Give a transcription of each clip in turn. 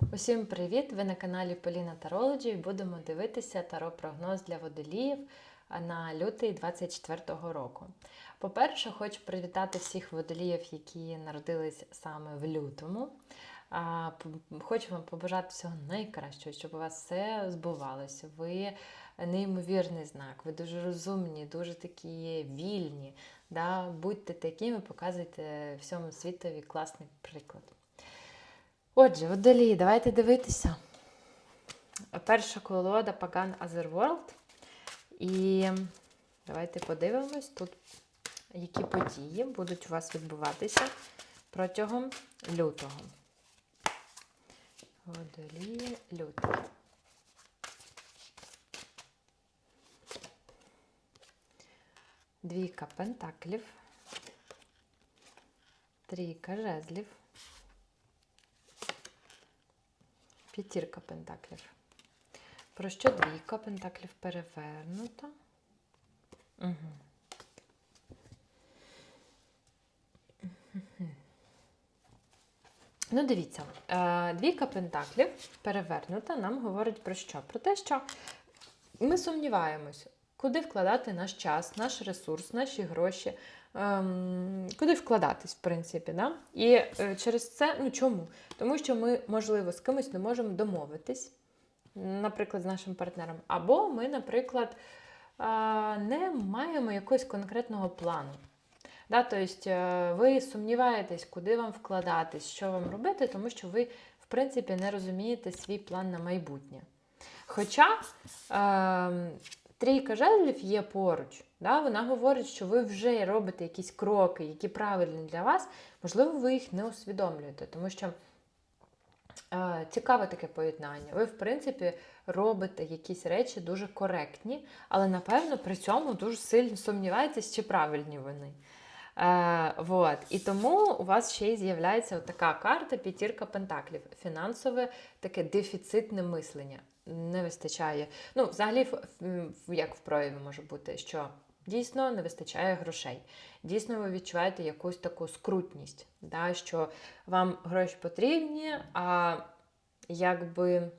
Усім привіт! Ви на каналі Поліна Тарологі і будемо дивитися таро-прогноз для водоліїв на лютий 24-го року. По-перше, хочу привітати всіх водоліїв, які народились саме в лютому. Хочу вам побажати всього найкращого, щоб у вас все збувалося. Ви неймовірний знак, ви дуже розумні, дуже такі вільні. Да? Будьте такими, показуйте всьому світові класний приклад. Отже, водолії, давайте дивитися. Перша колода Pagan Otherworld. І давайте подивимось тут, які події будуть у вас відбуватися протягом лютого. Водолії лютий. Двійка пентаклів. Трійка жезлів. П'ятірка пентаклів. Про що двійка пентаклів перевернута? Угу. Ну, дивіться, е, двійка пентаклів перевернута нам говорить про що? Про те, що ми сумніваємось, куди вкладати наш час, наш ресурс, наші гроші, ем, куди вкладатись, в принципі. Да? І е, через це, ну чому? Тому що ми, можливо, з кимось не можемо домовитись, наприклад, з нашим партнером, або ми, наприклад, е, не маємо якогось конкретного плану. Да, тобто е, ви сумніваєтесь, куди вам вкладатись, що вам робити, тому що ви, в принципі, не розумієте свій план на майбутнє. Хоча е, трійка жезлів є поруч, да, вона говорить, що ви вже робите якісь кроки, які правильні для вас, можливо, ви їх не усвідомлюєте, тому що е, цікаве таке поєднання. Ви, в принципі, робите якісь речі дуже коректні, але, напевно, при цьому дуже сильно сумніваєтесь, чи правильні вони. Е, вот. І тому у вас ще й з'являється така карта п'ятірка пентаклів. Фінансове таке дефіцитне мислення. Не вистачає. Ну, взагалі, як в прояві може бути, що дійсно не вистачає грошей. Дійсно, ви відчуваєте якусь таку скрутність, да, що вам гроші потрібні, а якби.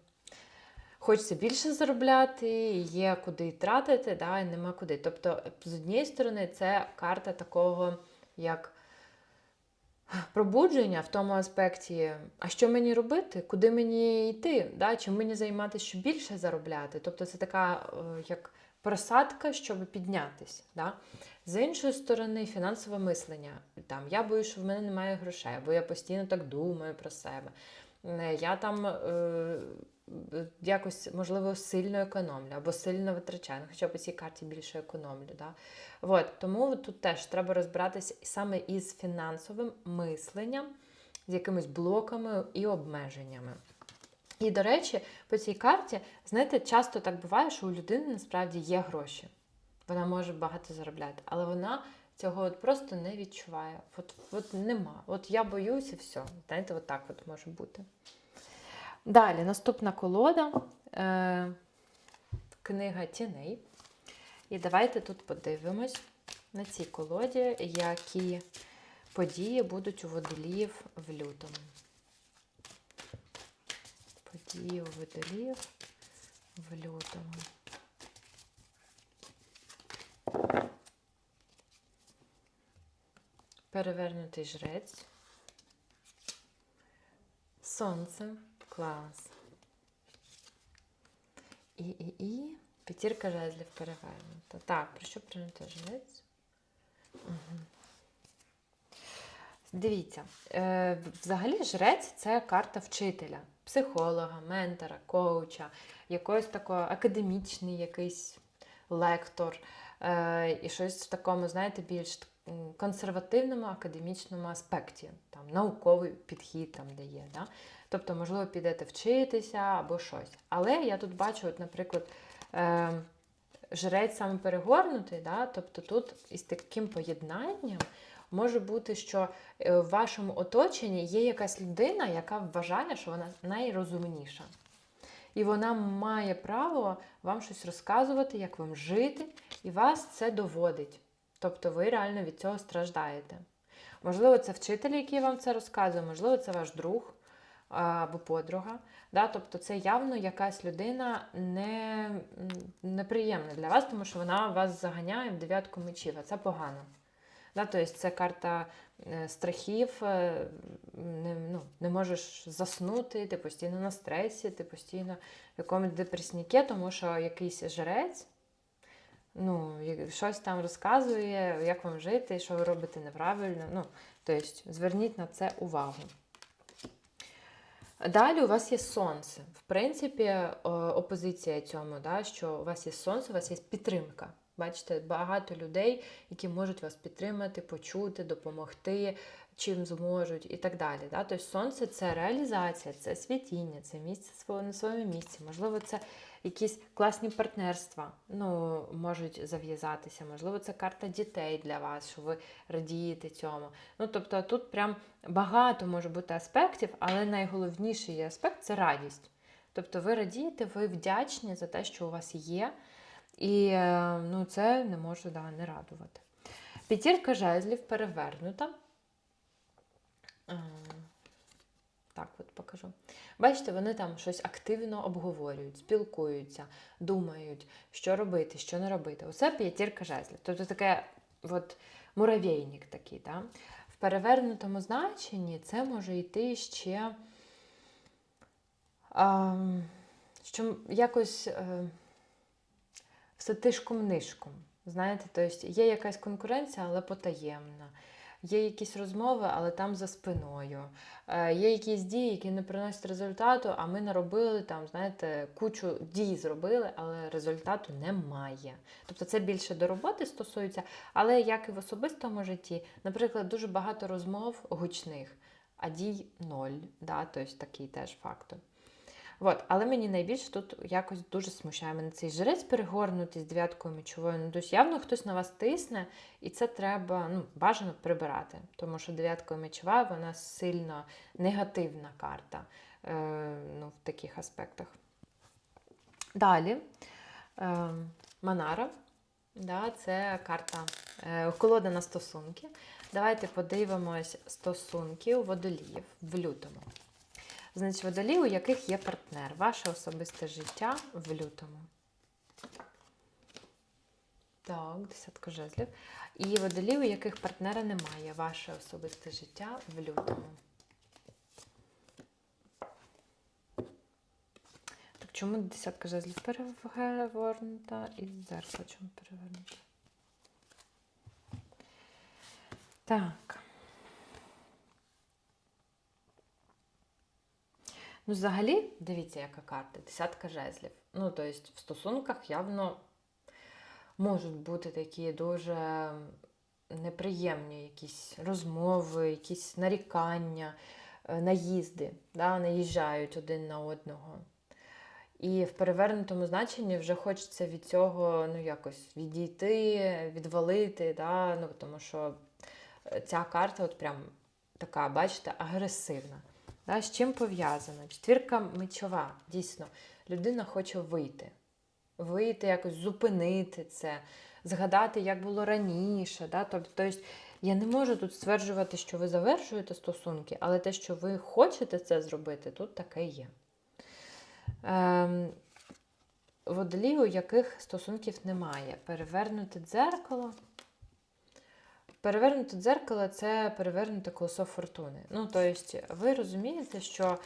Хочеться більше заробляти, є куди тратити, да, і нема куди. Тобто, з однієї сторони, це карта такого, як пробудження в тому аспекті, а що мені робити, куди мені йти, да? чим мені займатися, щоб більше заробляти. Тобто це така е, як просадка, щоб піднятися. Да? З іншої сторони, фінансове мислення. Там, я боюсь, що в мене немає грошей, бо я постійно так думаю про себе. Е, Я там е, якось, можливо, сильно економлю або сильно витрачаю. Ну, Хоча по цій карті більше економлю. Да? От, тому тут теж треба розбиратися саме із фінансовим мисленням, з якимись блоками і обмеженнями. І, до речі, по цій карті, знаєте, часто так буває, що у людини насправді є гроші. Вона може багато заробляти, але вона цього от просто не відчуває. От, от нема. От я боюсь і все. Знаєте, от так от може бути. Далі, наступна колода. Е, книга тіней. І давайте тут подивимось на цій колоді, які події будуть у водоліїв в лютому. Події у водоліїв в лютому. Перевернутий жрець. Сонце. Клас. І, і, і. П'ятірка жезлів перевернута. Так, про що прийнято жрець? Угу. Дивіться, е, взагалі жрець це карта вчителя, психолога, ментора, коуча, якогось такого академічний якийсь лектор. Е, і щось в такому, знаєте, більш консервативному академічному аспекті, там науковий підхід там де є. Да? Тобто, можливо, підете вчитися або щось. Але я тут бачу, от, наприклад, е, жрець саме перегорнутий, да? тобто тут із таким поєднанням може бути, що е, в вашому оточенні є якась людина, яка вважає, що вона найрозумніша. І вона має право вам щось розказувати, як вам жити, і вас це доводить. Тобто ви реально від цього страждаєте. Можливо, це вчитель, який вам це розказує, можливо, це ваш друг, або подруга. Да? Тобто це явно якась людина не, неприємна для вас, тому що вона вас заганяє в дев'ятку мечів, а це погано. Да? Тобто це карта е, страхів, е, не, ну, не можеш заснути, ти постійно на стресі, ти постійно в якомусь депресніке, тому що якийсь жрець ну, щось там розказує, як вам жити, що ви робите неправильно. Ну, тобто, зверніть на це увагу. Далі у вас є сонце. В принципі, опозиція цьому, да, що у вас є сонце, у вас є підтримка. Бачите, багато людей, які можуть вас підтримати, почути, допомогти, чим зможуть і так далі. Да? Тобто сонце це реалізація, це світіння, це місце на своєму місці. Можливо, це якісь класні партнерства ну, можуть зав'язатися. Можливо, це карта дітей для вас, що ви радієте цьому. Ну, тобто тут прям багато може бути аспектів, але найголовніший аспект це радість. Тобто ви радієте, ви вдячні за те, що у вас є, і е, ну, це не може да, не радувати. П'ятірка жезлів перевернута. Е, Так, от покажу. Бачите, вони там щось активно обговорюють, спілкуються, думають, що робити, що не робити. Оце п'ятірка жезлів. Тобто таке от муравейник такий. Да? В перевернутому значенні це може йти ще, а, що якось е, все тишком-нишком. Знаєте, тобто є якась конкуренція, але потаємна. Є якісь розмови, але там за спиною. Е, є якісь дії, які не приносять результату, а ми наробили там, знаєте, кучу дій зробили, але результату немає. Тобто це більше до роботи стосується, але як і в особистому житті, наприклад, дуже багато розмов гучних, а дій ноль. Да? Тобто такий теж фактор. От, але мені найбільше тут якось дуже смущає мене цей жрець перегорнутий з дев'яткою мечовою. Ну, тобто явно хтось на вас тисне, і це треба ну, бажано прибирати. Тому що дев'яткою мечова вона сильно негативна карта е, ну, в таких аспектах. Далі е, Манара. Да, це карта е, колода на стосунки. Давайте подивимось стосунки у водоліїв в лютому. Значить, водолій, у яких є партнер. Ваше особисте життя в лютому. Так, десятка жезлів. І водолій, у яких партнера немає. Ваше особисте життя в лютому. Так, чому десятка жезлів перевернута і зеркало чому перевернута? Так. Ну, взагалі, дивіться, яка карта, десятка жезлів. Ну, тобто, в стосунках явно можуть бути такі дуже неприємні якісь розмови, якісь нарікання, е, наїзди, да, наїжджають один на одного. І в перевернутому значенні вже хочеться від цього ну, якось відійти, відвалити, да, ну, тому що е, ця карта от прям така, бачите, агресивна. Да, з чим пов'язана? Четвірка мечова. Дійсно, людина хоче вийти. Вийти, якось зупинити це, згадати, як було раніше. Да? Тобто, я не можу тут стверджувати, що ви завершуєте стосунки, але те, що ви хочете це зробити, тут таке є. Ем, водолій, у яких стосунків немає. Перевернути дзеркало. Перевернуте дзеркало це перевернуте колесо фортуни. Ну, тобто, ви розумієте, що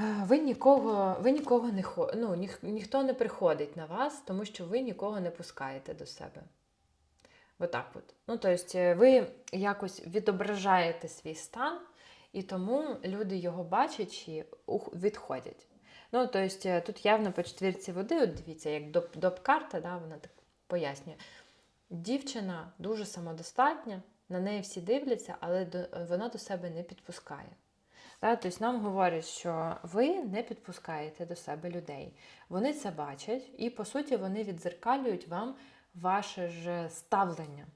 е, ви нікого, ви нікого не ну, ніх, ніхто не приходить на вас, тому що ви нікого не пускаєте до себе. Отак от. Ну, тобто, ви якось відображаєте свій стан, і тому люди його бачать і відходять. Ну, тобто, тут явно по четвірці води, от дивіться, як доп- доп-карта, да, вона так пояснює. Дівчина дуже самодостатня, на неї всі дивляться, але до, вона до себе не підпускає. Да? Тобто нам говорять, що ви не підпускаєте до себе людей. Вони це бачать, і по суті вони відзеркалюють вам ваше ж ставлення.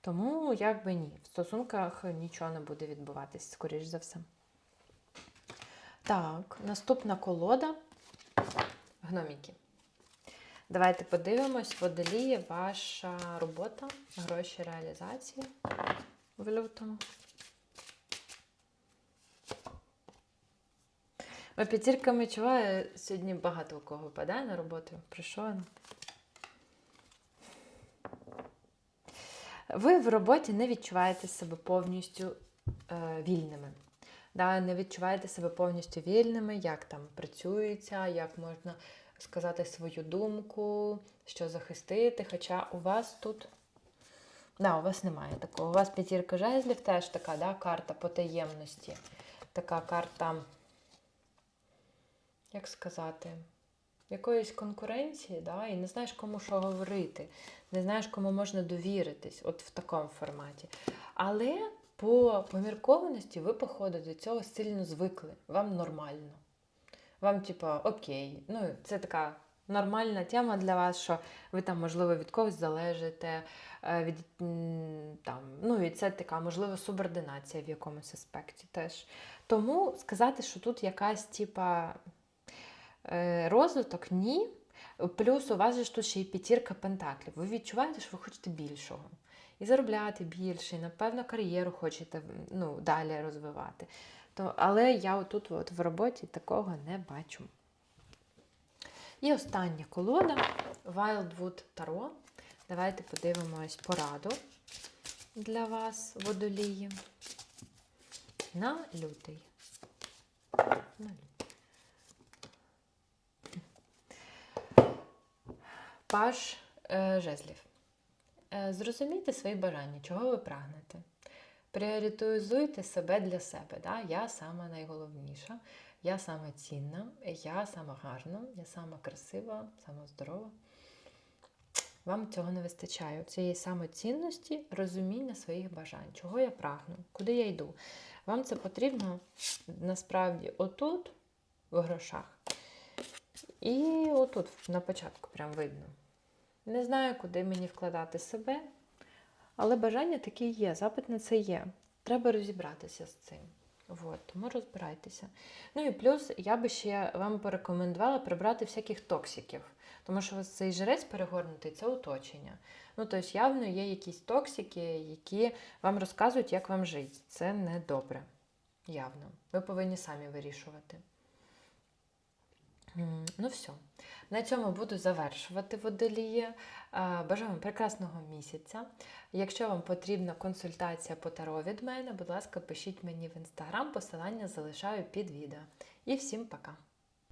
Тому, як би ні, в стосунках нічого не буде відбуватись, скоріш за все. Так, наступна колода гноміки. Давайте подивимось, водоліє ваша робота, гроші реалізації в лютому. А п'ятірка мечова сьогодні багато у кого випадає на роботу. Прийшов. Ви в роботі не відчуваєте себе повністю е, вільними. Да, не відчуваєте себе повністю вільними, як там працюється, як можна сказати свою думку, що захистити. Хоча у вас тут. Да, у вас немає такого. У вас п'ятірка жезлів теж така, да, карта потаємності. Така карта, як сказати, якоїсь конкуренції, да, і не знаєш, кому що говорити, не знаєш, кому можна довіритись, от в такому форматі. Але по поміркованості ви, походу, до цього сильно звикли. Вам нормально. Вам, типа, окей. Ну, це така нормальна тема для вас, що ви там, можливо, від когось залежите, е, від, там, ну, і це така, можливо, субординація в якомусь аспекті теж. Тому сказати, що тут якась, типа, е, розвиток, ні. Плюс у вас же ж тут ще й п'ятірка пентаклів. Ви відчуваєте, що ви хочете більшого. І заробляти більше, і, напевно, кар'єру хочете ну, далі розвивати. То, але я отут от в роботі такого не бачу. І остання колода Wildwood Tarot. Давайте подивимось пораду для вас, водолії. На лютий. На лютий. Паш е, жезлів. Е, Зрозумійте свої бажання, чого ви прагнете. Пріоритизуйте себе для себе. Да? Я сама найголовніша, я сама цінна, я сама гарна, я сама красива, сама здорова. Вам цього не вистачає. Цієї самоцінності, розуміння своїх бажань, чого я прагну, куди я йду. Вам це потрібно насправді отут, в грошах. І отут на початку прям видно. Не знаю, куди мені вкладати себе, але бажання таке є, запит на це є. Треба розібратися з цим. От, тому розбирайтеся. Ну і плюс я би ще вам порекомендувала прибрати всяких токсиків, тому що ось цей жрець перегорнутий це оточення. Ну, тобто, явно є якісь токсики, які вам розказують, як вам жити. Це не добре. Явно. Ви повинні самі вирішувати. Ну, все. На цьому буду завершувати водолії. Бажаю вам прекрасного місяця. Якщо вам потрібна консультація по таро від мене, будь ласка, пишіть мені в інстаграм, посилання залишаю під відео. І всім пока!